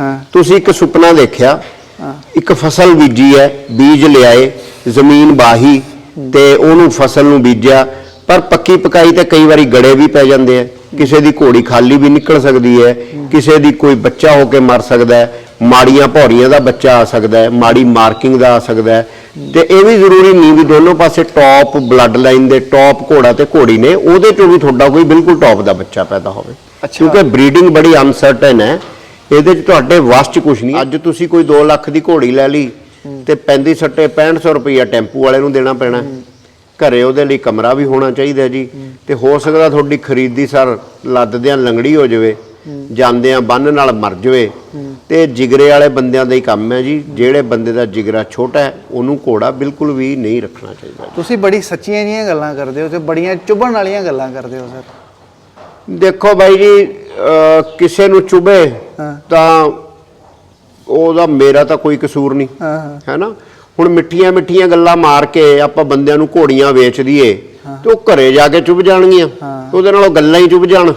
ਹਾਂ। ਤੁਸੀਂ ਇੱਕ ਸੁਪਨਾ ਦੇਖਿਆ। ਇੱਕ ਫਸਲ ਬੀਜੀ ਹੈ ਬੀਜ ਲਿਆਏ ਜ਼ਮੀਨ ਬਾਹੀ ਤੇ ਉਹਨੂੰ ਫਸਲ ਨੂੰ ਬੀਜਿਆ ਪਰ ਪੱਕੀ ਪਕਾਈ ਤੇ ਕਈ ਵਾਰੀ ਗੜੇ ਵੀ ਪੈ ਜਾਂਦੇ ਆ। ਕਿਸੇ ਦੀ ਘੋੜੀ ਖਾਲੀ ਵੀ ਨਿਕਲ ਸਕਦੀ ਹੈ ਕਿਸੇ ਦੀ ਕੋਈ ਬੱਚਾ ਹੋ ਕੇ ਮਰ ਸਕਦਾ ਹੈ ਮਾੜੀਆਂ ਭੌਰੀਆਂ ਦਾ ਬੱਚਾ ਆ ਸਕਦਾ ਹੈ ਮਾੜੀ ਮਾਰਕਿੰਗ ਦਾ ਆ ਸਕਦਾ ਹੈ। ਤੇ ਇਹ ਵੀ ਜ਼ਰੂਰੀ ਨਹੀਂ ਵੀ ਦੋਨੋਂ ਪਾਸੇ ਟੌਪ ਬਲੱਡ ਲਾਈਨ ਦੇ ਟੌਪ ਘੋੜਾ ਤੇ ਘੋੜੀ ਨੇ ਉਹਦੇ ਚੋਂ ਵੀ ਤੁਹਾਡਾ ਕੋਈ ਬਿਲਕੁਲ ਟੌਪ ਦਾ ਬੱਚਾ ਪੈਦਾ ਹੋਵੇ। ਕਿਉਂਕਿ ਬਰੀਡਿੰਗ ਬੜੀ ਅਨਸਰਟਨ ਹੈ। ਇਹਦੇ 'ਚ ਤੁਹਾਡੇ ਵਸ 'ਚ ਕੁਝ ਨਹੀਂ ਅੱਜ ਤੁਸੀਂ ਕੋਈ 2 ਲੱਖ ਦੀ ਘੋੜੀ ਲੈ ਲਈ ਤੇ 35 ਸੱਟੇ 6500 ਰੁਪਈਆ ਟੈਂਪੂ ਵਾਲੇ ਨੂੰ ਦੇਣਾ ਪੈਣਾ। ਘਰੇ ਉਹਦੇ ਲਈ ਕਮਰਾ ਵੀ ਹੋਣਾ ਚਾਹੀਦਾ ਜੀ। ਤੇ ਹੋ ਸਕਦਾ ਤੁਹਾਡੀ ਖਰੀਦੀ ਸਰ ਲੱਦਦਿਆਂ ਲੰਗੜੀ ਹੋ ਜਾਵੇ ਜਾਂਦਿਆਂ ਬੰਨ ਨਾਲ ਮਰ ਜਾਵੇ। ਤੇ ਜਿਗਰੇ ਵਾਲੇ ਬੰਦਿਆਂ ਦਾ ਹੀ ਕੰਮ ਹੈ ਜੀ। ਜਿਹੜੇ ਬੰਦੇ ਦਾ ਜਿਗਰਾ ਛੋਟਾ ਹੈ ਉਹਨੂੰ ਘੋੜਾ ਬਿਲਕੁਲ ਵੀ ਨਹੀਂ ਰੱਖਣਾ ਚਾਹੀਦਾ। ਤੁਸੀਂ ਬੜੀ ਸੱਚੀਆਂ ਜੀਆਂ ਗੱਲਾਂ ਕਰਦੇ ਹੋ ਤੇ ਬੜੀਆਂ ਚੁਭਣ ਵਾਲੀਆਂ ਗੱਲਾਂ ਕਰਦੇ ਹੋ ਸਰ। ਦੇਖੋ ਬਾਈ ਜੀ ਕਿਸੇ ਨੂੰ ਚੁਬੇ ਹਾਂ। ਤਾਂ ਉਹਦਾ ਮੇਰਾ ਤਾਂ ਕੋਈ ਕਸੂਰ ਨਹੀਂ ਹਾਂ। ਹੈਨਾ? ਹੁਣ ਮਿੱਠੀਆਂ ਮਿੱਠੀਆਂ ਗੱਲਾਂ ਮਾਰ ਕੇ ਆਪਾਂ ਬੰਦਿਆਂ ਨੂੰ ਘੋੜੀਆਂ ਵੇਚ ਦਈਏ ਤੇ ਉਹ ਘਰੇ ਜਾ ਕੇ ਚੁੱਭ ਜਾਣਗੀਆਂ। ਉਹਦੇ ਨਾਲ ਉਹ ਗੱਲਾਂ ਹੀ ਚੁੱਭ ਜਾਣ।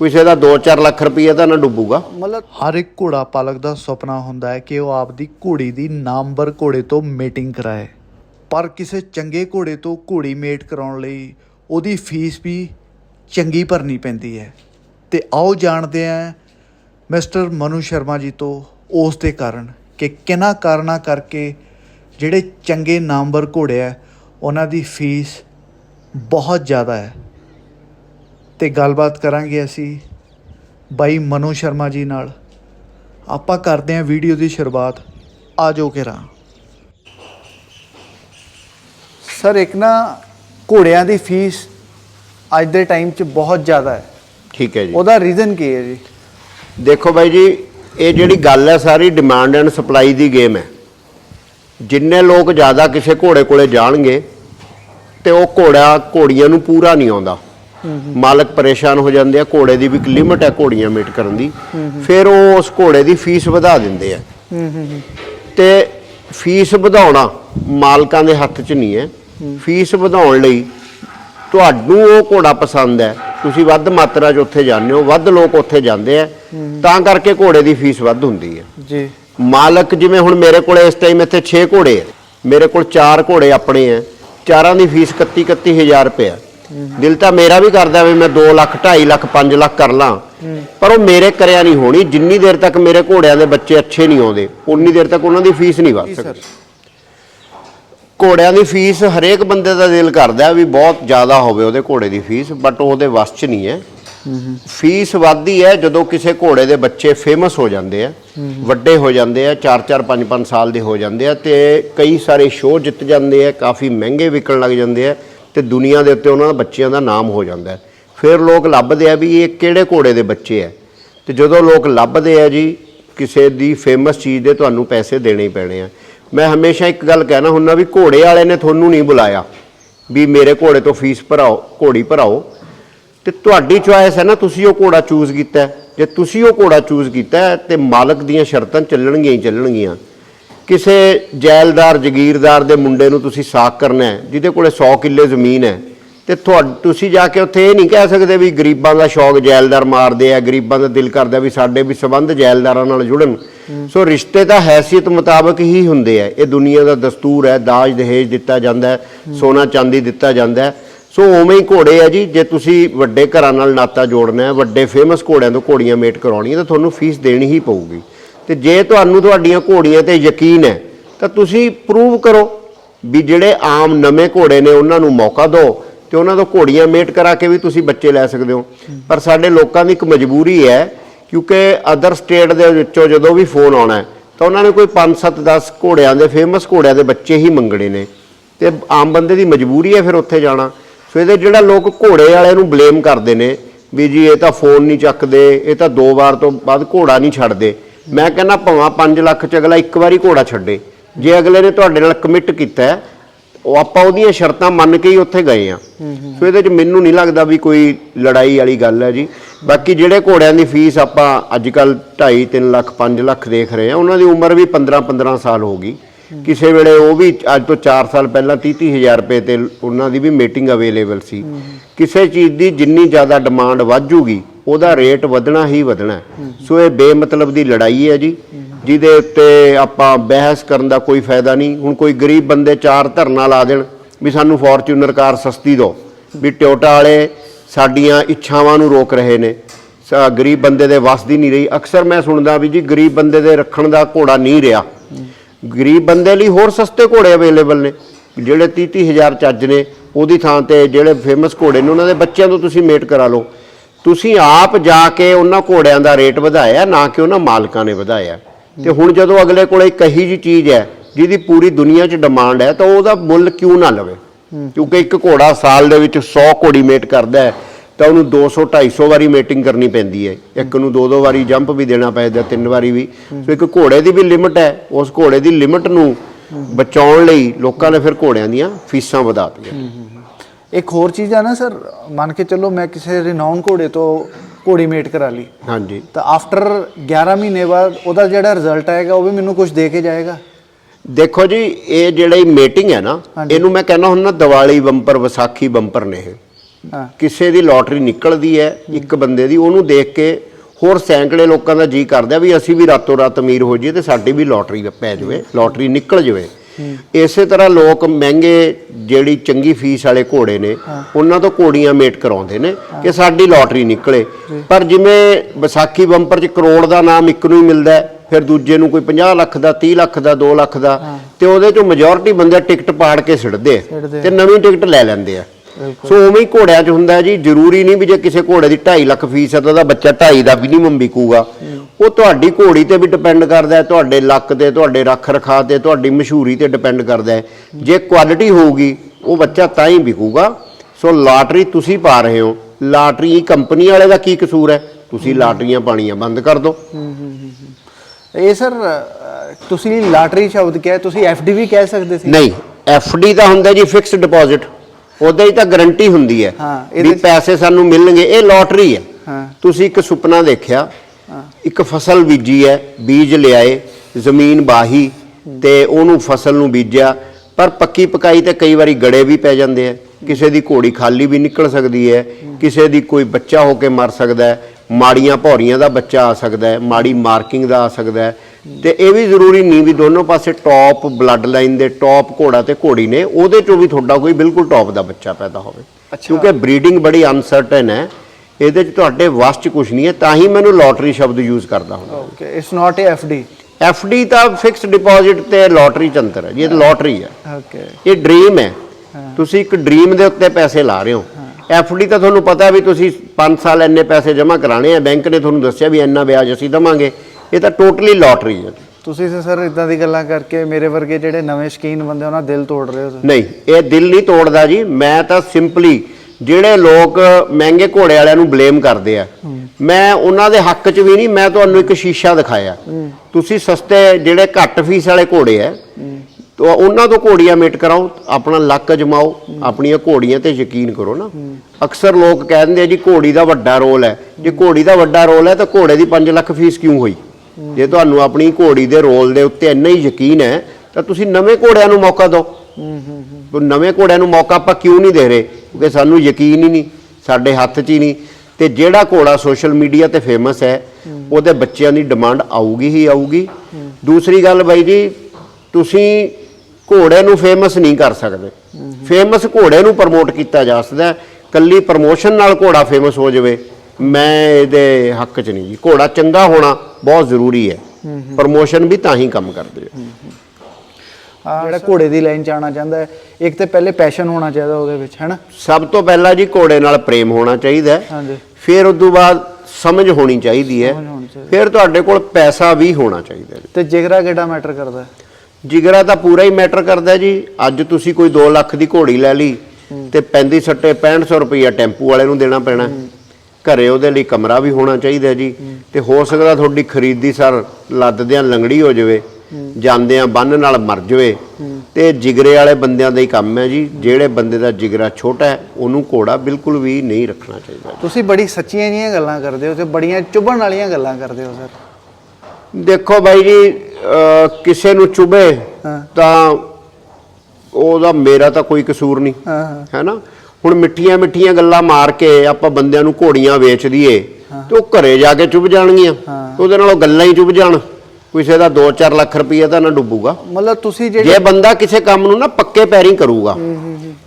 ਕਿਸੇ ਦਾ 2-4 ਲੱਖ ਰੁਪਈਆ ਤਾਂ ਨਾ ਡੁੱਬੂਗਾ। ਮਤਲਬ ਹਰ ਇੱਕ ਘੋੜਾ ਪਾਲਕ ਦਾ ਸੁਪਨਾ ਹੁੰਦਾ ਹੈ ਕਿ ਉਹ ਆਪਦੀ ਘੋੜੀ ਦੀ ਨਾਮਵਰ ਘੋੜੇ ਤੋਂ ਮੀਟਿੰਗ ਕਰਾਏ। ਪਰ ਕਿਸੇ ਚੰਗੇ ਘੋੜੇ ਤੋਂ ਘੋੜੀ ਮੇਟ ਕਰਾਉਣ ਲਈ ਉਹਦੀ ਫੀਸ ਵੀ ਚੰਗੀ ਭਰਨੀ ਪੈਂਦੀ ਹੈ। ਤੇ ਆਓ ਜਾਣਦੇ ਹਾਂ ਮਿਸਟਰ ਮਨੂ ਸ਼ਰਮਾ ਜੀ ਤੋਂ ਉਸ ਦੇ ਕਾਰਨ ਕਿ ਕਿਹਨਾਂ ਕਾਰਨਾਂ ਕਰਕੇ ਜਿਹੜੇ ਚੰਗੇ ਨਾਮਵਰ ਘੋੜੇ ਆ ਉਹਨਾਂ ਦੀ ਫੀਸ ਬਹੁਤ ਜ਼ਿਆਦਾ ਹੈ। ਤੇ ਗੱਲਬਾਤ ਕਰਾਂਗੇ ਅਸੀਂ ਬਾਈ ਮਨੂ ਸ਼ਰਮਾ ਜੀ ਨਾਲ। ਆਪਾਂ ਕਰਦੇ ਹਾਂ ਵੀਡੀਓ ਦੀ ਸ਼ੁਰੂਆਤ। ਆ ਜਾਓ ਕਿਰਾ ਸਰ ਇੱਕ ਨਾ ਘੋੜਿਆਂ ਦੀ ਫੀਸ ਅੱਜ ਦੇ ਟਾਈਮ 'ਚ ਬਹੁਤ ਜ਼ਿਆਦਾ ਹੈ। ਠੀਕ ਹੈ ਜੀ। ਉਹਦਾ ਰੀਜ਼ਨ ਕੀ ਹੈ ਜੀ? ਦੇਖੋ ਬਾਈ ਜੀ, ਇਹ ਜਿਹੜੀ ਗੱਲ ਹੈ ਸਾਰੀ ਡਿਮਾਂਡ ਐਂਡ ਸਪਲਾਈ ਦੀ ਗੇਮ ਹੈ। ਜਿੰਨੇ ਲੋਕ ਜ਼ਿਆਦਾ ਕਿਸੇ ਘੋੜੇ ਕੋਲੇ ਜਾਣਗੇ ਤੇ ਉਹ ਘੋੜਾ ਘੋੜੀਆਂ ਨੂੰ ਪੂਰਾ ਨਹੀਂ ਆਉਂਦਾ। ਮਾਲਕ ਪਰੇਸ਼ਾਨ ਹੋ ਜਾਂਦੇ ਆ, ਘੋੜੇ ਦੀ ਵੀ ਇੱਕ ਲਿਮਟ ਹੈ ਘੋੜੀਆਂ ਮੀਟ ਕਰਨ ਦੀ। ਫਿਰ ਉਹ ਉਸ ਘੋੜੇ ਦੀ ਫੀਸ ਵਧਾ ਦਿੰਦੇ ਆ। ਹੂੰ ਤੇ ਫੀਸ ਵਧਾਉਣਾ ਮਾਲਕਾਂ ਦੇ ਹੱਥ 'ਚ ਨਹੀਂ ਹੈ। ਫੀਸ ਵਧਾਉਣ ਲਈ ਤੁਹਾਨੂੰ ਉਹ ਘੋੜਾ ਪਸੰਦ ਹੈ ਤੁਸੀਂ ਵੱਧ ਮਾਤਰਾ 'ਚ ਉੱਥੇ ਜਾਂਦੇ ਹੋ ਵੱਧ ਲੋਕ ਉੱਥੇ ਜਾਂਦੇ ਆ ਤਾਂ ਕਰਕੇ ਘੋੜੇ ਦੀ ਫੀਸ ਵੱਧ ਹੁੰਦੀ ਹੈ। ਜੀ। ਮਾਲਕ ਜਿਵੇਂ ਹੁਣ ਮੇਰੇ ਕੋਲੇ ਇਸ ਟਾਈਮ ਇੱਥੇ 6 ਘੋੜੇ ਆ ਮੇਰੇ ਕੋਲ 4 ਘੋੜੇ ਆਪਣੇ ਆ ਚਾਰਾਂ ਦੀ ਫੀਸ 31 31000 ਰੁਪਏ ਆ। ਦਿਲ ਤਾਂ ਮੇਰਾ ਵੀ ਕਰਦਾ ਵੀ ਮੈਂ 2 ਲੱਖ 2.5 ਲੱਖ 5 ਲੱਖ ਕਰ ਲਾਂ ਪਰ ਉਹ ਮੇਰੇ ਕਰਿਆ ਨਹੀਂ ਹੋਣੀ ਜਿੰਨੀ ਦੇਰ ਤੱਕ ਮੇਰੇ ਘੋੜਿਆਂ ਦੇ ਬੱਚੇ ਅੱਛੇ ਨਹੀਂ ਆਉਂਦੇ ਉਨੀ ਦੇਰ ਤੱਕ ਉਹਨਾਂ ਦੀ ਫੀਸ ਨਹੀਂ ਵੱਧ ਸਕਦੀ। ਘੋੜਿਆਂ ਦੀ ਫੀਸ ਹਰੇਕ ਬੰਦੇ ਦਾ ਦਿਲ ਕਰਦਾ ਵੀ ਬਹੁਤ ਜ਼ਿਆਦਾ ਹੋਵੇ ਉਹਦੇ ਘੋੜੇ ਦੀ ਫੀਸ ਬਟ ਉਹਦੇ ਵੱਸ 'ਚ ਨਹੀਂ ਹੈ। ਫੀਸ ਵੱਧਦੀ ਹੈ ਜਦੋਂ ਕਿਸੇ ਘੋੜੇ ਦੇ ਬੱਚੇ ਫੇਮਸ ਹੋ ਜਾਂਦੇ ਆ, ਵੱਡੇ ਹੋ ਜਾਂਦੇ ਆ 4-4 5-5 ਸਾਲ ਦੇ ਹੋ ਜਾਂਦੇ ਆ ਤੇ ਕਈ ਸਾਰੇ ਸ਼ੋਅ ਜਿੱਤ ਜਾਂਦੇ ਆ, ਕਾਫੀ ਮਹਿੰਗੇ ਵਿਕਣ ਲੱਗ ਜਾਂਦੇ ਆ ਤੇ ਦੁਨੀਆ ਦੇ ਉੱਤੇ ਉਹਨਾਂ ਦਾ ਬੱਚਿਆਂ ਦਾ ਨਾਮ ਹੋ ਜਾਂਦਾ ਫਿਰ ਲੋਕ ਲੱਭਦੇ ਆ ਵੀ ਇਹ ਕਿਹੜੇ ਘੋੜੇ ਦੇ ਬੱਚੇ ਆ। ਤੇ ਜਦੋਂ ਲੋਕ ਲੱਭਦੇ ਆ ਜੀ, ਕਿਸੇ ਦੀ ਫੇਮਸ ਚੀਜ਼ ਦੇ ਤੁਹਾਨੂੰ ਪੈਸੇ ਦੇਣੇ ਪੈਣੇ ਆ। ਮੈਂ ਹਮੇਸ਼ਾ ਇੱਕ ਗੱਲ ਕਹਿਣਾ ਹੁੰਦਾ ਵੀ ਘੋੜੇ ਵਾਲੇ ਨੇ ਤੁਹਾਨੂੰ ਨਹੀਂ ਬੁਲਾਇਆ। ਵੀ ਮੇਰੇ ਘੋੜੇ ਤੋਂ ਫੀਸ ਭਰਾਓ, ਘੋੜੀ ਭਰਾਓ। ਤੇ ਤੁਹਾਡੀ ਚੁਆਇਸ ਹੈ ਨਾ, ਤੁਸੀਂ ਉਹ ਘੋੜਾ ਚੂਜ਼ ਕੀਤਾ ਜੇ ਤੁਸੀਂ ਉਹ ਘੋੜਾ ਚੂਜ਼ ਕੀਤਾ ਹੈ, ਤੇ ਮਾਲਕ ਦੀਆਂ ਸ਼ਰਤਾਂ ਚੱਲਣਗੀਆਂ ਹੀ ਚੱਲਣਗੀਆਂ। ਕਿਸੇ ਜੈਲਦਾਰ, ਜ਼ਗੀਰਦਾਰ ਦੇ ਮੁੰਡੇ ਨੂੰ ਤੁਸੀਂ ਸਾਖ ਕਰਨਾ ਹੈ, ਜਿਹਦੇ ਕੋਲੇ 100 ਕਿੱਲੇ ਜ਼ਮੀਨ ਹੈ, ਤੇ ਤੁਹਾ- ਤੁਸੀਂ ਜਾ ਕੇ ਉੱਥੇ ਇਹ ਨਹੀਂ ਕਹਿ ਸਕਦੇ ਵੀ ਗਰੀਬਾਂ ਦਾ ਸ਼ੌਕ ਜੈਲਦਾਰ ਮਾਰਦੇ ਆ, ਗਰੀਬਾਂ ਦਾ ਦਿਲ ਕਰਦਾ ਵੀ ਸਾਡੇ ਵੀ ਸਬੰਧ ਜੈਲਦਾਰਾਂ ਨਾਲ ਜੁੜਨ। ਸੋ ਰਿਸ਼ਤੇ ਤਾਂ ਹੈਸੀਅਤ ਮੁਤਾਬਕ ਹੀ ਹੁੰਦੇ ਆ। ਇਹ ਦੁਨੀਆ ਦਾ ਦਸਤੂਰ ਹੈ, ਦਾਜ ਦਹੇਜ ਦਿੱਤਾ ਜਾਂਦਾ ਸੋਨਾ ਚਾਂਦੀ ਦਿੱਤਾ ਜਾਂਦਾ ਸੋ ਉਵੇਂ ਹੀ ਘੋੜੇ ਆ ਜੀ, ਜੇ ਤੁਸੀਂ ਵੱਡੇ ਘਰਾਂ ਨਾਲ ਨਾਤਾ ਜੋੜਨਾ ਹੈ, ਵੱਡੇ ਫੇਮਸ ਘੋੜਿਆਂ ਤੋਂ ਘੋੜੀਆਂ ਮੇਟ ਕਰਾਉਣੀਆਂ, ਤਾਂ ਤੁਹਾਨੂੰ ਫੀਸ ਦੇਣੀ ਹੀ ਪਊਗੀ। ਤੇ ਜੇ ਤੁਹਾਨੂੰ ਤੁਹਾਡੀਆਂ ਘੋੜੀਆਂ ਤੇ ਯਕੀਨ ਹੈ, ਤਾਂ ਤੁਸੀਂ ਪ੍ਰੂਵ ਕਰੋ ਵੀ ਜਿਹੜੇ ਆਮ ਨਵੇਂ ਘੋੜੇ ਨੇ, ਉਹਨਾਂ ਨੂੰ ਮੌਕਾ ਦਿਓ ਤੇ ਉਹਨਾਂ ਤੋਂ ਘੋੜੀਆਂ ਮੇਟ ਕਰਾ ਕੇ ਵੀ ਤੁਸੀਂ ਬੱਚੇ ਲੈ ਸਕਦੇ ਹੋ। ਪਰ ਸਾਡੇ ਲੋਕਾਂ ਦੀ ਇੱਕ ਮਜਬੂਰੀ ਹੈ ਕਿਉਂਕਿ ਅਦਰ ਸਟੇਟ ਦੇ ਵਿੱਚੋਂ ਜਦੋਂ ਵੀ ਫੋਨ ਆਉਣਾ ਹੈ ਤਾਂ ਉਹਨਾਂ ਨੇ ਕੋਈ 5 7 10 ਘੋੜਿਆਂ ਦੇ ਫੇਮਸ ਘੋੜਿਆਂ ਦੇ ਬੱਚੇ ਹੀ ਮੰਗਣੇ ਨੇ। ਤੇ ਆਮ ਬੰਦੇ ਦੀ ਮਜਬੂਰੀ ਹੈ ਫਿਰ ਉੱਥੇ ਜਾਣਾ। ਸੋ ਇਹਦੇ ਜਿਹੜਾ ਲੋਕ ਘੋੜੇ ਵਾਲਿਆਂ ਨੂੰ ਬਲੇਮ ਕਰਦੇ ਨੇ ਵੀ ਜੀ ਇਹ ਤਾਂ ਫੋਨ ਨਹੀਂ ਚੱਕਦੇ ਇਹ ਤਾਂ ਦੋ ਵਾਰ ਤੋਂ ਬਾਅਦ ਘੋੜਾ ਨਹੀਂ ਛੱਡਦੇ। ਮੈਂ ਕਹਿੰਦਾ ਭਾਵੇਂ 5 ਲੱਖ ਚ ਅਗਲਾ ਇੱਕ ਵਾਰੀ ਘੋੜਾ ਛੱਡੇ। ਜੇ ਅਗਲੇ ਨੇ ਤੁਹਾਡੇ ਨਾਲ ਕਮਿਟ ਕੀਤਾ ਹੈ, ਉਹ ਆਪਾਂ ਉਹਦੀਆਂ ਸ਼ਰਤਾਂ ਮੰਨ ਕੇ ਹੀ ਉੱਥੇ ਗਏ ਆ ਸੋ ਇਹਦੇ ਚ ਮੈਨੂੰ ਨਹੀਂ ਲੱਗਦਾ ਵੀ ਕੋਈ ਲੜਾਈ ਵਾਲੀ ਗੱਲ ਹੈ ਜੀ। ਬਾਕੀ ਜਿਹੜੇ ਘੋੜਿਆਂ ਦੀ ਫੀਸ ਆਪਾਂ ਅੱਜ ਕੱਲ 2.5 3 ਲੱਖ 5 ਲੱਖ ਦੇਖ ਰਹੇ ਆ ਉਹਨਾਂ ਦੀ ਉਮਰ ਵੀ 15 15 ਸਾਲ ਹੋ ਗਈ। ਕਿਸੇ ਵੇਲੇ ਉਹ ਵੀ ਅੱਜ ਤੋਂ 4 ਸਾਲ ਪਹਿਲਾਂ 30 30 ਹਜ਼ਾਰ ਰੁਪਏ ਤੇ ਉਹਨਾਂ ਦੀ ਵੀ ਮੀਟਿੰਗ ਅਵੇਲੇਬਲ ਸੀ। ਕਿਸੇ ਚੀਜ਼ ਦੀ ਜਿੰਨੀ ਜ਼ਿਆਦਾ ਡਿਮਾਂਡ ਵੱਧ ਉਹਦਾ ਰੇਟ ਵਧਣਾ ਹੀ ਵਧਣਾ ਸੋ ਇਹ ਬੇਮਤਲਬ ਦੀ ਲੜਾਈ ਹੈ ਜੀ, ਜਿਹਦੇ ਉੱਤੇ ਆਪਾਂ ਬਹਿਸ ਕਰਨ ਦਾ ਕੋਈ ਫਾਇਦਾ ਨਹੀਂ। ਹੁਣ ਕੋਈ ਗਰੀਬ ਬੰਦੇ ਚਾਰ ਧਰਨਾ ਲਾ ਦੇਣ ਵੀ ਸਾਨੂੰ ਫੋਰਚੂਨਰ ਕਾਰ ਸਸਤੀ ਦਿਓ, ਵੀ ਟਿਓਟਾ ਵਾਲੇ ਸਾਡੀਆਂ ਇੱਛਾਵਾਂ ਨੂੰ ਰੋਕ ਰਹੇ ਨੇ। ਸ- ਗਰੀਬ ਬੰਦੇ ਦੇ ਵੱਸ ਦੀ ਨਹੀਂ ਰਹੀ। ਅਕਸਰ ਮੈਂ ਸੁਣਦਾ ਵੀ ਜੀ, ਗਰੀਬ ਬੰਦੇ ਦੇ ਰੱਖਣ ਦਾ ਘੋੜਾ ਨਹੀਂ ਰਿਹਾ। ਗਰੀਬ ਬੰਦੇ ਲਈ ਹੋਰ ਸਸਤੇ ਘੋੜੇ ਅਵੇਲੇਬਲ ਨੇ, ਜਿਹੜੇ 30 30 ਹਜ਼ਾਰ ਚੱਜ ਨੇ। ਉਹਦੀ ਥਾਂ ਤੇ ਜਿਹੜੇ ਫੇਮਸ ਘੋੜੇ ਨੇ, ਉਹਨਾਂ ਦੇ ਬੱਚਿਆਂ ਤੋਂ ਤੁਸੀਂ ਮੇਟ ਕਰਾ ਲਓ। ਤੁਸੀਂ ਆਪ ਜਾ ਕੇ ਉਹਨਾਂ ਘੋੜਿਆਂ ਦਾ ਰੇਟ ਵਧਾਇਆ, ਨਾ ਕਿ ਉਹਨਾਂ ਮਾਲਕਾਂ ਨੇ ਵਧਾਇਆ। ਤੇ ਹੁਣ ਜਦੋਂ ਅਗਲੇ ਕੋਲੇ ਇੱਕ ਇਹੀ ਜੀ ਚੀਜ਼ ਹੈ, ਜਿਹਦੀ ਪੂਰੀ ਦੁਨੀਆ 'ਚ ਡਿਮਾਂਡ ਹੈ, ਤਾਂ ਉਹਦਾ ਮੁੱਲ ਕਿਉਂ ਨਾ ਲਵੇ? ਕਿਉਂਕਿ ਇੱਕ ਘੋੜਾ ਸਾਲ ਦੇ ਵਿੱਚ 100 ਘੋੜੀ ਮੇਟ ਕਰਦਾ ਹੈ ਤਾਂ ਉਹਨੂੰ 200 250 ਵਾਰੀ ਮੀਟਿੰਗ ਕਰਨੀ ਪੈਂਦੀ ਹੈ। ਇੱਕ ਨੂੰ ਦੋ ਦੋ ਵਾਰੀ ਜੰਪ ਵੀ ਦੇਣਾ ਪੈਂਦਾ ਤਿੰਨ ਵਾਰੀ ਵੀ। ਸੋ ਇੱਕ ਘੋੜੇ ਦੀ ਵੀ ਲਿਮਟ ਹੈ ਉਸ ਘੋੜੇ ਦੀ ਲਿਮਟ ਨੂੰ ਬਚਾਉਣ ਲਈ ਲੋਕਾਂ ਨੇ ਫਿਰ ਘੋੜਿਆਂ ਦੀਆਂ ਫੀਸਾਂ ਵਧਾਤੀਆਂ ਇੱਕ ਹੋਰ ਚੀਜ਼ ਆ ਨਾ ਸਰ ਮੰਨ ਕੇ ਚੱਲੋ ਮੈਂ ਕਿਸੇ ਰਿਨਾਊਨ ਘੋੜੇ ਤੋਂ ਘੋੜੀ ਮੇਟ ਕਰਾ ਲਈ। ਹਾਂਜੀ। ਤਾਂ ਆਫਟਰ 11 ਮਹੀਨੇ ਬਾਅਦ ਉਹਦਾ ਜਿਹੜਾ ਰਿਜ਼ਲਟ ਆਏਗਾ ਉਹ ਵੀ ਮੈਨੂੰ ਕੁਝ ਦੇ ਕੇ ਜਾਏਗਾ? ਦੇਖੋ ਜੀ ਇਹ ਜਿਹੜੀ ਮੀਟਿੰਗ ਹੈ ਨਾ। ਇਹਨੂੰ ਮੈਂ ਕਹਿੰਦਾ ਹੁੰਦਾ ਦੀਵਾਲੀ ਬੰਪਰ ਵਿਸਾਖੀ ਬੰਪਰ ਨੇ ਇਹ। ਕਿਸੇ ਦੀ ਲੋਟਰੀ ਨਿਕਲਦੀ ਹੈ ਇੱਕ ਬੰਦੇ ਦੀ ਉਹਨੂੰ ਦੇਖ ਕੇ ਹੋਰ ਸੈਂਕੜੇ ਲੋਕਾਂ ਦਾ ਜੀ ਕਰਦਾ ਵੀ ਅਸੀਂ ਵੀ ਰਾਤੋਂ ਰਾਤ ਅਮੀਰ ਹੋ ਜਾਈਏ ਤੇ ਸਾਡੀ ਵੀ ਲੋਟਰੀ ਪੈ ਜਾਵੇ ਲੋਟਰੀ ਨਿਕਲ ਜਾਵੇ। ਇਸੇ ਤਰ੍ਹਾਂ ਲੋਕ ਮਹਿੰਗੇ ਜਿਹੜੀ ਚੰਗੀ ਫੀਸ ਵਾਲੇ ਘੋੜੇ ਨੇ ਉਹਨਾਂ ਤੋਂ ਘੋੜੀਆਂ ਮੇਟ ਕਰਾਉਂਦੇ ਨੇ ਕਿ ਸਾਡੀ ਲੋਟਰੀ ਨਿਕਲੇ। ਪਰ ਜਿਵੇਂ ਵਿਸਾਖੀ ਬੰਪਰ 'ਚ ਕਰੋੜ ਦਾ ਨਾਮ ਇੱਕ ਨੂੰ ਹੀ ਮਿਲਦਾ ਹੈ, ਫਿਰ ਦੂਜੇ ਨੂੰ ਕੋਈ 50 ਲੱਖ ਦਾ 30 ਲੱਖ ਦਾ 2 ਲੱਖ ਦਾ ਤੇ ਉਹਦੇ ਚੋਂ ਮੈਜੋਰਿਟੀ ਬੰਦੇ ਟਿਕਟ ਪਾੜ ਕੇ ਸਿੱਟਦੇ ਆ। ਤੇ ਨਵੀਂ ਟਿਕਟ ਲੈ ਲੈਂਦੇ ਆ। ਸੋ ਉਵੇਂ ਹੀ ਘੋੜਿਆਂ 'ਚ ਹੁੰਦਾ ਜੀ ਜ਼ਰੂਰੀ ਨਹੀਂ ਵੀ ਜੇ ਕਿਸੇ ਘੋੜੇ ਦੀ 2.5 ਲੱਖ ਫੀਸ ਹੈ ਤਾਂ ਉਹਦਾ ਬੱਚਾ 2.5 ਦਾ ਮਿਨੀਮਮ ਵਿਕੂਗਾ ਉਹ ਤੁਹਾਡੀ ਘੋੜੀ ਤੇ ਵੀ ਡਿਪੈਂਡ ਕਰਦਾ ਹੈ ਤੁਹਾਡੇ ਲੱਕ ਤੇ ਤੁਹਾਡੇ ਰੱਖ ਰਖਾ ਤੇ ਤੁਹਾਡੀ ਮਸ਼ਹੂਰੀ ਤੇ ਡਿਪੈਂਡ ਕਰਦਾ ਹੈ। ਜੇ ਕੁਆਲਿਟੀ ਹੋਊਗੀ ਉਹ ਬੱਚਾ ਤਾਂ ਹੀ ਵਿਕੂਗਾ। ਸੋ ਲਾਟਰੀ ਤੁਸੀਂ ਪਾ ਰਹੇ ਹੋ। ਲਾਟਰੀ ਕੰਪਨੀ ਵਾਲੇ ਦਾ ਕੀ ਕਸੂਰ ਹੈ? ਤੁਸੀਂ ਲਾਟਰੀਆਂ ਪਾਣੀਆਂ ਬੰਦ ਕਰ ਦਿਓ। ਇਹ ਸਰ ਤੁਸੀਂ ਲਾਟਰੀ ਸ਼ਬਦ ਕਿਹਾ ਤੁਸੀਂ ਡੀ ਵੀ ਕਹਿ ਸਕਦੇ ਸੀ। ਨਹੀਂ ਡੀ ਦਾ ਹੁੰਦਾ ਜੀ ਫਿਕਸਡ ਡਿਪੋਜ਼ਿਟ ਉਹਦੇ ਹੀ ਤਾਂ ਗਾਰੰਟੀ ਹੁੰਦੀ ਹੈ ਹਾਂ, ਵੀ ਇਹਦੇ 'ਚ- ਪੈਸੇ ਸਾਨੂੰ ਮਿਲਣਗੇ। ਇਹ ਲੋਟਰੀ ਹੈ। ਹਾਂ। ਤੁਸੀਂ ਇੱਕ ਸੁਪਨਾ ਦੇਖਿਆ ਹਾਂ। ਇੱਕ ਫਸਲ ਬੀਜੀ ਹੈ ਬੀਜ ਲਿਆਏ ਜ਼ਮੀਨ ਬਾਹੀ ਤੇ ਉਹਨੂੰ ਫਸਲ ਨੂੰ ਬੀਜਿਆ ਪਰ ਪੱਕੀ ਪਕਾਈ ਤੇ ਕਈ ਵਾਰੀ ਗੜੇ ਵੀ ਪੈ ਜਾਂਦੇ ਆ। ਕਿਸੇ ਦੀ ਘੋੜੀ ਖਾਲੀ ਵੀ ਨਿਕਲ ਸਕਦੀ ਹੈ। ਕਿਸੇ ਦੀ ਕੋਈ ਬੱਚਾ ਹੋ ਕੇ ਮਰ ਸਕਦਾ ਹੈ। ਮਾੜੀਆਂ ਭੌਰੀਆਂ ਦਾ ਬੱਚਾ ਆ ਸਕਦਾ ਹੈ ਮਾੜੀ ਮਾਰਕਿੰਗ ਦਾ ਆ ਸਕਦਾ ਹੈ। ਤੇ ਇਹ ਵੀ ਜ਼ਰੂਰੀ ਨਹੀਂ ਵੀ ਦੋਨੋਂ ਪਾਸੇ ਟੌਪ ਬਲੱਡ ਲਾਈਨ ਦੇ ਟੌਪ ਘੋੜਾ ਤੇ ਘੋੜੀ ਨੇ ਉਹਦੇ ਚੋਂ ਵੀ ਤੁਹਾਡਾ ਕੋਈ ਬਿਲਕੁਲ ਟੌਪ ਦਾ ਬੱਚਾ ਪੈਦਾ ਹੋਵੇ। ਕਿਉਂਕਿ ਬਰੀਡਿੰਗ ਬੜੀ ਅਨਸਰਟਨ ਹੈ ਇਹਦੇ 'ਚ ਤੁਹਾਡੇ ਵੱਸ 'ਚ ਕੁਝ ਨਹੀਂ ਹੈ ਤਾਂ ਹੀ ਮੈਨੂੰ ਲੋਟਰੀ ਸ਼ਬਦ ਯੂਜ਼ ਕਰਦਾ ਹੁੰਦਾ। Okay it's not a D D ਤਾਂ ਫਿਕਸਡ ਡਿਪੋਜ਼ਿਟ ਤੇ ਲੋਟਰੀ ਚ ਅੰਤਰ ਹੈ ਜੀ ਇਹ ਲੋਟਰੀ ਹੈ। ਓਕੇ ਇਹ ਡ੍ਰੀਮ ਹੈ। ਤੁਸੀਂ ਇੱਕ ਡ੍ਰੀਮ ਦੇ ਉੱਤੇ ਪੈਸੇ ਲਾ ਰਹੇ ਹੋ। ਡੀ ਤਾਂ ਤੁਹਾਨੂੰ ਪਤਾ ਵੀ ਤੁਸੀਂ 5 ਸਾਲ ਇੰਨੇ ਪੈਸੇ ਜਮ੍ਹਾਂ ਕਰਾਣੇ ਆ ਬੈਂਕ ਨੇ ਤੁਹਾਨੂੰ ਦੱਸਿਆ ਵੀ ਇੰਨਾ ਵਿਆਜ ਅਸੀਂ ਦਵਾਂਗੇ। ਇਹ ਤਾਂ ਟੋਟਲੀ ਲੋਟਰੀ ਹੈ ਤੁਸੀਂ ਸਰ ਇਦਾਂ ਦੀ ਗੱਲਾਂ ਕਰਕੇ ਮੇਰੇ ਵਰਗੇ ਜਿਹੜੇ ਨਵੇਂ ਸ਼ਕੀਨ ਬੰਦੇ ਉਹਨਾਂ ਦਿਲ ਤੋੜ ਰਹੇ ਹੋ ਨਹੀਂ ਇਹ ਦਿਲ ਨਹੀਂ ਤੋੜਦਾ ਜੀ। ਮੈਂ ਤਾਂ ਸਿੰਪਲੀ ਜਿਹੜੇ ਲੋਕ ਮਹਿੰਗੇ ਘੋੜੇ ਵਾਲਿਆਂ ਨੂੰ ਬਲੇਮ ਕਰਦੇ ਆ ਮੈਂ ਉਹਨਾਂ ਦੇ ਹੱਕ 'ਚ ਵੀ ਨਹੀਂ ਮੈਂ ਤੁਹਾਨੂੰ ਇੱਕ ਸ਼ੀਸ਼ਾ ਦਿਖਾਇਆ। ਤੁਸੀਂ ਸਸਤੇ ਜਿਹੜੇ ਘੱਟ ਫੀਸ ਵਾਲੇ ਘੋੜੇ ਆ ਤੋ ਉਹਨਾਂ ਤੋਂ ਘੋੜੀਆਂ ਮੇਟ ਕਰਾਓ ਆਪਣਾ ਲੱਕ ਅਜਮਾਓ ਆਪਣੀਆਂ ਘੋੜੀਆਂ ਤੇ ਯਕੀਨ ਕਰੋ ਨਾ। ਅਕਸਰ ਲੋਕ ਕਹਿ ਦਿੰਦੇ ਆ ਜੀ ਘੋੜੀ ਦਾ ਵੱਡਾ ਰੋਲ ਹੈ। ਜੇ ਘੋੜੀ ਦਾ ਵੱਡਾ ਰੋਲ ਹੈ ਤਾਂ ਘੋੜੇ ਦੀ 5 ਲੱਖ ਫੀਸ ਕਿਉਂ ਹੋਈ? ਜੇ ਤੁਹਾਨੂੰ ਆਪਣੀ ਘੋੜੀ ਦੇ ਰੋਲ ਦੇ ਉੱਤੇ ਇੰਨਾ ਹੀ ਯਕੀਨ ਹੈ ਤਾਂ ਤੁਸੀਂ ਨਵੇਂ ਘੋੜਿਆਂ ਨੂੰ ਮੌਕਾ ਦਿਓ। ਉਹ ਨਵੇਂ ਘੋੜਿਆਂ ਨੂੰ ਮੌਕਾ ਆਪਾਂ ਕਿਉਂ ਨਹੀਂ ਦੇ ਰਹੇ? ਕਿਉਂਕਿ ਸਾਨੂੰ ਯਕੀਨ ਹੀ ਨਹੀਂ ਸਾਡੇ ਹੱਥ 'ਚ ਹੀ ਨਹੀਂ। ਤੇ ਜਿਹੜਾ ਘੋੜਾ ਸੋਸ਼ਲ ਮੀਡੀਆ ਤੇ ਫੇਮਸ ਹੈ ਉਹਦੇ ਬੱਚਿਆਂ ਦੀ ਡਿਮਾਂਡ ਆਊਗੀ ਹੀ ਆਊਗੀ। ਦੂਸਰੀ ਗੱਲ ਬਾਈ ਜੀ ਤੁਸੀਂ ਘੋੜੇ ਨੂੰ ਫੇਮਸ ਨਹੀਂ ਕਰ ਸਕਦੇ। ਫੇਮਸ ਘੋੜੇ ਨੂੰ ਪ੍ਰਮੋਟ ਕੀਤਾ ਜਾ ਸਕਦਾ। ਕੱਲੀ ਪ੍ਰਮੋਸ਼ਨ ਨਾਲ ਘੋੜਾ ਫੇਮਸ ਹੋ ਜਾਵੇ ਮੈਂ ਇਹਦੇ ਹੱਕ 'ਚ ਨਹੀਂ ਜੀ। ਘੋੜਾ ਚੰਗਾ ਹੋਣਾ ਬਹੁਤ ਜ਼ਰੂਰੀ ਹੈ। ਪ੍ਰਮੋਸ਼ਨ ਵੀ ਤਾਂ ਹੀ ਕੰਮ ਕਰਦੇ ਆ। ਹਾਂ ਜਿਹੜਾ ਘੋੜੇ ਦੀ ਲਾਈਨ ਚ ਚਾਹੁੰਦਾ ਹੈ ਇੱਕ ਤੇ ਪਹਿਲੇ ਪੈਸ਼ਨ ਹੋਣਾ ਚਾਹੀਦਾ ਉਹਦੇ ਵਿੱਚ ਹੈਨਾ ਸਭ ਤੋਂ ਪਹਿਲਾਂ ਜੀ ਘੋੜੇ ਨਾਲ ਪ੍ਰੇਮ ਹੋਣਾ ਚਾਹੀਦਾ ਹੈ। ਹਾਂਜੀ। ਫਿਰ ਉਸ ਤੋਂ ਬਾਅਦ ਸਮਝ ਹੋਣੀ ਚਾਹੀਦੀ ਹੈ। ਫਿਰ ਤੁਹਾਡੇ ਕੋਲ ਪੈਸਾ ਵੀ ਹੋਣਾ ਚਾਹੀਦਾ ਹੈ। ਤੇ ਜਿਗਰਾ ਕਿਹੜਾ ਮੈਟਰ ਕਰਦਾ ਹੈ? ਜਿਗਰਾ ਤਾਂ ਪੂਰਾ ਹੀ ਮੈਟਰ ਕਰਦਾ ਜੀ। ਅੱਜ ਤੁਸੀਂ ਕੋਈ 2 ਲੱਖ ਦੀ ਘੋੜੀ ਲੈ ਲਈ ਤੇ 35 ਸੱਟੇ 6500 ਰੁਪਈਆ ਟੈਂਪੂ ਵਾਲੇ ਨੂੰ ਦੇਣਾ ਪੈਣਾ। ਘਰੇ ਉਹਦੇ ਲਈ ਕਮਰਾ ਵੀ ਹੋਣਾ ਚਾਹੀਦਾ ਜੀ। ਤੇ ਹੋ ਸਕਦਾ ਤੁਹਾਡੀ ਖਰੀਦੀ ਸਰ ਲੱਦਦਿਆਂ ਲੰਗੜੀ ਹੋ ਜਾਵੇ ਜਾਂਦਿਆਂ ਬੰਨ ਨਾਲ ਮਰ ਜਾਵੇ। ਤੇ ਜਿਗਰੇ ਵਾਲੇ ਬੰਦਿਆਂ ਦਾ ਹੀ ਕੰਮ ਹੈ ਜੀ। ਜਿਹੜੇ ਬੰਦੇ ਦਾ ਜਿਗਰਾ ਛੋਟਾ ਹੈ ਉਹਨੂੰ ਘੋੜਾ ਬਿਲਕੁਲ ਵੀ ਨਹੀਂ ਰੱਖਣਾ ਚਾਹੀਦਾ ਤੁਸੀਂ ਬੜੀ ਸੱਚੀਆਂ ਜੀਆਂ ਗੱਲਾਂ ਕਰਦੇ ਹੋ ਤੇ ਬੜੀਆਂ ਚੁਭਣ ਵਾਲੀਆਂ ਗੱਲਾਂ ਕਰਦੇ ਹੋ ਸਰ। ਦੇਖੋ ਬਾਈ ਜੀ ਕਿਸੇ ਨੂੰ ਚੁਬੇ। ਤਾਂ ਉਹਦਾ ਮੇਰਾ ਤਾਂ ਕੋਈ ਕਸੂਰ ਨਹੀਂ ਹਾਂ ਹੈਨਾ? ਹੁਣ ਮਿੱਠੀਆਂ ਮਿੱਠੀਆਂ ਗੱਲਾਂ ਮਾਰ ਕੇ ਆਪਾਂ ਬੰਦਿਆਂ ਨੂੰ ਘੋੜੀਆਂ ਵੇਚ ਦਈਏ ਤੇ ਉਹ ਘਰੇ ਜਾ ਕੇ ਚੁੱਭ ਜਾਣਗੀਆਂ। ਉਹਦੇ ਨਾਲੋਂ ਗੱਲਾਂ ਹੀ ਚੁੱਭ ਜਾਣ। ਕਿਸੇ ਦਾ 2-4 ਲੱਖ ਰੁਪਈਆ ਤਾਂ ਨਾ ਡੁੱਬੂਗਾ। ਮਤਲਬ ਤੁਸੀਂ ਜਿਹੜੇ ਜੇ ਬੰਦਾ ਕਿਸੇ ਕੰਮ ਨੂੰ ਨਾ ਪੱਕੇ ਪੈਰੀਂ ਕਰੂਗਾ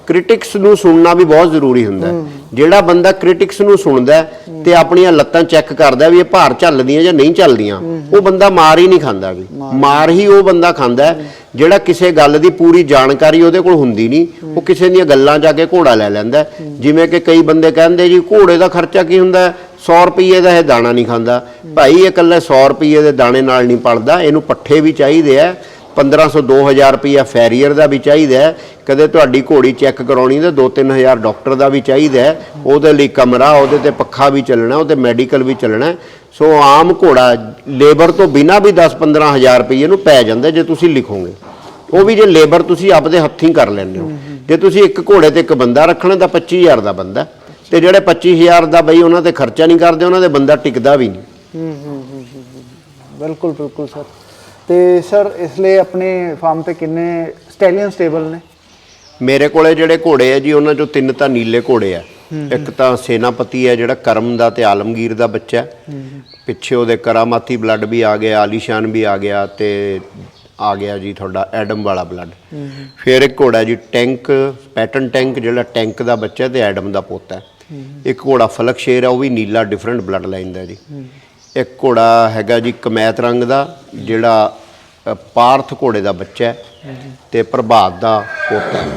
ਕ੍ਰਿਟਿਕਸ ਨੂੰ ਸੁਣਨਾ ਵੀ ਬਹੁਤ ਜ਼ਰੂਰੀ ਹੁੰਦਾ ਹੈ। ਜਿਹੜਾ ਬੰਦਾ ਕ੍ਰਿਟਿਕਸ ਨੂੰ ਸੁਣਦਾ ਤੇ ਆਪਣੀਆਂ ਲੱਤਾਂ ਚੈੱਕ ਕਰਦਾ ਵੀ ਇਹ ਭਾਰ ਚੱਲਦੀਆਂ ਜਾਂ ਨਹੀਂ ਚੱਲਦੀਆਂ ਉਹ ਬੰਦਾ ਮਾਰ ਹੀ ਨਹੀਂ ਖਾਂਦਾ ਵੀ। ਮਾਰ ਹੀ ਉਹ ਬੰਦਾ ਖਾਂਦਾ ਜਿਹੜਾ ਕਿਸੇ ਗੱਲ ਦੀ ਪੂਰੀ ਜਾਣਕਾਰੀ ਉਹਦੇ ਕੋਲ ਹੁੰਦੀ ਨਹੀਂ ਉਹ ਕਿਸੇ ਦੀਆਂ ਗੱਲਾਂ ਜਾ ਕੇ ਘੋੜਾ ਲੈ ਲੈਂਦਾ। ਜਿਵੇਂ ਕਿ ਕਈ ਬੰਦੇ ਕਹਿੰਦੇ ਜੀ ਘੋੜੇ ਦਾ ਖਰਚਾ ਕੀ ਹੁੰਦਾ ਹੈ? 100 ਰੁਪਏ ਦਾ ਇਹ ਦਾਣਾ ਨਹੀਂ ਖਾਂਦਾ। ਭਾਈ ਇਹ ਇਕੱਲੇ 100 ਰੁਪਏ ਦੇ ਦਾਣੇ ਨਾਲ ਨਹੀਂ ਪਲਦਾ ਇਹਨੂੰ ਪੱਠੇ ਵੀ ਚਾਹੀਦੇ ਆ 1500 2000 ਰੁਪਇਆ ਫੈਰੀਅਰ ਦਾ ਵੀ ਚਾਹੀਦਾ ਹੈ। ਕਦੇ ਤੁਹਾਡੀ ਘੋੜੀ ਚੈੱਕ ਕਰਾਉਣੀ ਤਾਂ 2-3000 ਡਾਕਟਰ ਦਾ ਵੀ ਚਾਹੀਦਾ ਹੈ। ਉਹਦੇ ਲਈ ਕਮਰਾ, ਉਹਦੇ ਤੇ ਪੱਖਾ ਵੀ ਚੱਲਣਾ, ਉਹਦੇ ਮੈਡੀਕਲ ਵੀ ਚੱਲਣਾ ਸੋ ਆਮ ਘੋੜਾ ਲੇਬਰ ਤੋਂ ਬਿਨਾ ਵੀ 10-15000 ਰੁਪਏ ਨੂੰ ਪੈ ਜਾਂਦਾ ਜੇ ਤੁਸੀਂ ਲਿਖੋਗੇ। ਉਹ ਵੀ ਜੇ ਲੇਬਰ ਤੁਸੀਂ ਆਪਦੇ ਹੱਥੀਂ ਕਰ ਲੈਂਦੇ ਹੋ। ਜੇ ਤੁਸੀਂ ਇੱਕ ਘੋੜੇ ਤੇ ਇੱਕ ਬੰਦਾ ਰੱਖਣਾ ਤਾਂ 25000 ਦਾ ਬੰਦਾ ਹੈ। ਤੇ ਜਿਹੜੇ 25000 ਦਾ ਬਈ ਉਹਨਾਂ ਤੇ ਖਰਚਾ ਨਹੀਂ ਕਰਦੇ, ਉਹਨਾਂ ਦੇ ਬੰਦਾ ਟਿਕਦਾ ਵੀ ਨਹੀਂ। ਬਿਲਕੁਲ ਬਿਲਕੁਲ ਸਰ। ਤੇ ਸਰ ਇਸ ਲਈ ਆਪਣੇ ਫਾਰਮ ਤੇ ਕਿੰਨੇ ਸਟੈਲੀਅਨ ਸਟੇਬਲ ਨੇ? ਮੇਰੇ ਕੋਲੇ ਜਿਹੜੇ ਘੋੜੇ ਆ ਜੀ ਉਹਨਾਂ ਚੋਂ ਤਿੰਨ ਤਾਂ ਨੀਲੇ ਘੋੜੇ ਆ। ਇੱਕ ਤਾਂ ਸੇਨਾਪਤੀ ਹੈ ਜਿਹੜਾ ਕਰਮ ਦਾ ਤੇ ਆਲਮਗੀਰ ਦਾ ਬੱਚਾ। ਹੈ। ਪਿੱਛੇ ਉਹਦੇ ਕਰਾਮਾਤੀ ਬਲੱਡ ਵੀ ਆ ਗਿਆ ਆਲੀਸ਼ਾਨ ਵੀ ਆ ਗਿਆ ਤੇ ਆ ਗਿਆ ਜੀ ਤੁਹਾਡਾ ਐਡਮ ਵਾਲਾ ਬਲੱਡ ਫਿਰ ਇੱਕ ਘੋੜਾ ਜੀ ਟੈਂਕ ਪੈਟਰਨ ਟੈਂਕ ਜਿਹੜਾ ਟੈਂਕ ਦਾ ਬੱਚਾ ਤੇ ਐਡਮ ਦਾ ਪੋਤਾ। ਹੈ ਇੱਕ ਘੋੜਾ ਫਲਕ ਸ਼ੇਰ ਹੈ ਉਹ ਵੀ ਨੀਲਾ ਡਿਫਰੈਂਟ ਬਲੱਡ ਲਾਈਨ ਦਾ ਜੀ। ਇੱਕ ਘੋੜਾ ਹੈਗਾ ਜੀ ਕਮੈਤ ਰੰਗ ਦਾ ਜਿਹੜਾ ਅ, ਪਾਰਥ ਘੋੜੇ ਦਾ ਬੱਚਾ ਹੈ ਤੇ ਪ੍ਰਭਾਤ ਦਾ ਪੋਤਾ ਹੈ।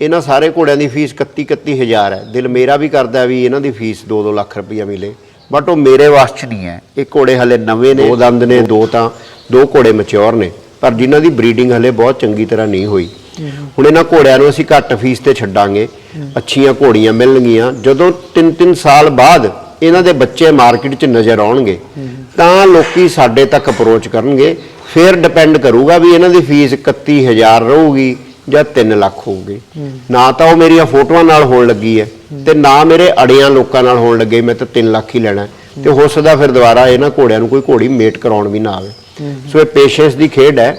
ਇਹਨਾਂ ਸਾਰੇ ਘੋੜਿਆਂ ਦੀ ਫੀਸ 31 31000 ਹੈ। ਦਿਲ ਮੇਰਾ ਵੀ ਕਰਦਾ ਵੀ ਇਹਨਾਂ ਦੀ ਫੀਸ 2-2 ਲੱਖ ਰੁਪਈਆ ਮਿਲੇ। ਬਟ ਉਹ ਮੇਰੇ ਵਾਸ ਚ ਨਹੀਂ ਹੈ। ਇਹ ਘੋੜੇ ਹਲੇ ਨਵੇਂ ਨੇ। ਦੋ ਦੰਦ ਨੇ। ਦੋ ਤਾਂ ਦੋ ਘੋੜੇ ਮੈਚੁਰ ਨੇ। ਪਰ ਜਿਨ੍ਹਾਂ ਦੀ ਬਰੀਡਿੰਗ ਹਲੇ ਬਹੁਤ ਚੰਗੀ ਤਰ੍ਹਾਂ ਨਹੀਂ ਹੋਈ। ਹੁਣ ਇਹਨਾਂ ਘੋੜਿਆਂ ਨੂੰ ਅਸੀਂ ਘੱਟ ਫੀਸ ਤੇ ਛੱਡਾਂਗੇ। ਅੱਛੀਆਂ ਘੋੜੀਆਂ ਮਿਲਣਗੀਆਂ। ਜਦੋਂ 3-3 ਸਾਲ ਬਾਅਦ ਇਹਨਾਂ ਦੇ ਬੱਚੇ ਮਾਰਕੀਟ 'ਚ ਨਜ਼ਰ ਆਉਣਗੇ, ਤਾਂ ਲੋਕੀ ਸਾਡੇ ਤੱਕ ਅਪਰੋਚ ਕਰਨਗੇ, ਫਿਰ ਡਿਪੈਂਡ ਕਰੂਗਾ ਵੀ ਇਹਨਾਂ ਦੀ ਫੀਸ 31000 ਰਹੂਗੀ ਜਾਂ 3 ਲੱਖ ਹੋਊਗੀ ਨਾ ਤਾਂ ਉਹ ਮੇਰੀਆਂ ਫੋਟੋਆਂ ਨਾਲ ਹੋਣ ਲੱਗੀ ਹੈ ਤੇ ਨਾ ਮੇਰੇ ਅੜਿਆਂ ਲੋਕਾਂ ਨਾਲ ਹੋਣ ਲੱਗੇ, ਮੈਂ ਤਾਂ 3 ਲੱਖ ਹੀ ਲੈਣਾ ਹੈ। ਤੇ ਹੋ ਸਕਦਾ ਫਿਰ ਦੁਬਾਰਾ ਇਹਨਾਂ ਘੋੜਿਆਂ ਨੂੰ ਕੋਈ ਘੋੜੀ ਮੇਟ ਕਰਾਉਣ ਵੀ ਨਾ ਆਵੇ ਸੋ ਇਹ ਪੇਸ਼ੈਂਸ ਦੀ ਖੇਡ ਹੈ।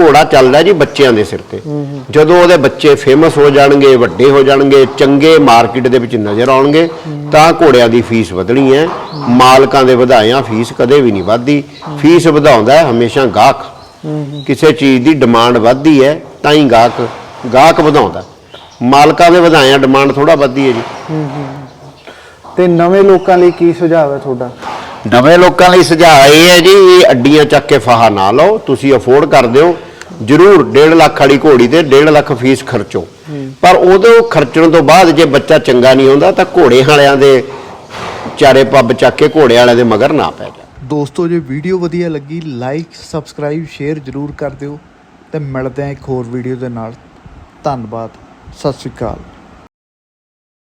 ਘੋੜਾ ਚੱਲਦਾ ਜੀ ਬੱਚਿਆਂ ਦੇ ਸਿਰ ਤੇ। ਜਦੋਂ ਉਹਦੇ ਬੱਚੇ ਫੇਮਸ ਹੋ ਜਾਣਗੇ ਵੱਡੇ ਹੋ ਜਾਣਗੇ ਚੰਗੇ ਮਾਰਕੀਟ ਦੇ ਵਿੱਚ ਨਜ਼ਰ ਆਉਣਗੇ ਤਾਂ ਘੋੜਿਆਂ ਦੀ ਫੀਸ ਵਧਣੀ ਹੈ। ਮਾਲਕਾਂ ਦੇ ਵਧਾਇਆਂ ਫੀਸ ਕਦੇ ਵੀ ਨਹੀਂ ਵੱਧਦੀ। ਫੀਸ ਵਧਾਉਂਦਾ ਹੈ ਹਮੇਸ਼ਾ ਗਾਹਕ। ਕਿਸੇ ਚੀਜ਼ ਦੀ ਡਿਮਾਂਡ ਵੱਧਦੀ ਹੈ ਤਾਂ ਹੀ ਗਾਹਕ ਗਾਹਕ ਵਧਾਉਂਦਾ। ਮਾਲਕਾਂ ਦੇ ਵਧਾਇਆਂ ਡਿਮਾਂਡ ਥੋੜਾ ਵੱਧਦੀ ਹੈ ਜੀ। ਤੇ ਨਵੇਂ ਲੋਕਾਂ ਲਈ ਕੀ ਸੁਝਾਅ ਹੈ ਤੁਹਾਡਾ? ਨਵੇਂ ਲੋਕਾਂ ਲਈ ਸੁਝਾਅ ਇਹ ਹੈ ਜੀ ਇਹ ਅੱਡੀਆਂ ਚੱਕ ਕੇ ਫਾਹਾ ਨਾ ਲਓ, ਤੁਸੀਂ ਅਫੋਰਡ ਕਰਦੇ ਹੋ ਜ਼ਰੂਰ 1.5 ਲੱਖ ਵਾਲੀ ਘੋੜੀ ਤੇ 1.5 ਲੱਖ ਫੀਸ ਖਰਚੋ। ਪਰ ਉਦੋਂ ਖਰਚਣ ਤੋਂ ਬਾਅਦ ਜੇ ਬੱਚਾ ਚੰਗਾ ਨਹੀਂ ਆਉਂਦਾ ਤਾਂ ਘੋੜੇ ਵਾਲਿਆਂ ਦੇ ਚਾਰੇ ਪੱਬ ਚੱਕ ਕੇ ਘੋੜੇ ਵਾਲਿਆਂ ਦੇ ਮਗਰ ਨਾ ਪੈ ਜਾ ਦੋਸਤੋ, ਜੇ ਵੀਡੀਓ ਵਧੀਆ ਲੱਗੀ ਲਾਈਕ ਸਬਸਕ੍ਰਾਈਬ ਸ਼ੇਅਰ ਜ਼ਰੂਰ ਕਰ ਦਿਓ ਤੇ ਮਿਲਦੇ ਹਾਂ ਇੱਕ ਹੋਰ ਵੀਡੀਓ ਦੇ ਨਾਲ। ਧੰਨਵਾਦ, ਸਤਿ ਸ਼੍ਰੀ ਅਕਾਲ।